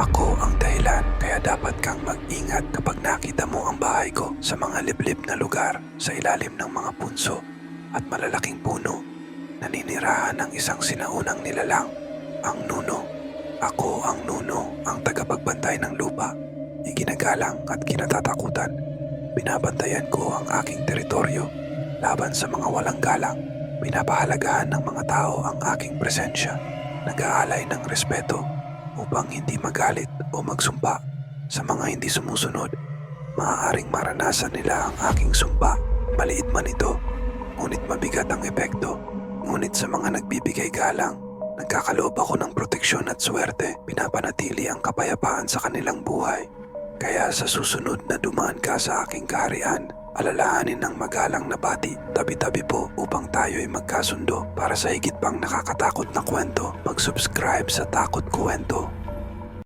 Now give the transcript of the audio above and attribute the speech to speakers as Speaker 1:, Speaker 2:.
Speaker 1: Ako ang dahilan kaya dapat kang mag-ingat kapag nakita mo ang bahay ko sa mga liblib na lugar sa ilalim ng mga punso at malalaking puno. Naninirahan ng isang sinaunang nilalang, ang Nuno. Ako ang Nuno, ang tagapagbantay ng lupa. Iginagalang at kinatatakutan. Binabantayan ko ang aking teritoryo laban sa mga walang galang. Pinapahalagahan ng mga tao ang aking presensya. Nag-aalay ng respeto upang hindi magalit o magsumpa sa mga hindi sumusunod. Maaaring maranasan nila ang aking sumpa. Maliit man ito, ngunit mabigat ang epekto. Ngunit sa mga nagbibigay galang, nagkakaloob ako ng proteksyon at swerte. Pinapanatili ang kapayapaan sa kanilang buhay. Kaya sa susunod na dumaan ka sa aking kaharian, alalahanin ng magalang na bati, tabi-tabi po upang tayo'y magkasundo para sa higit pang nakakatakot na kwento. Mag-subscribe sa Takot Kwento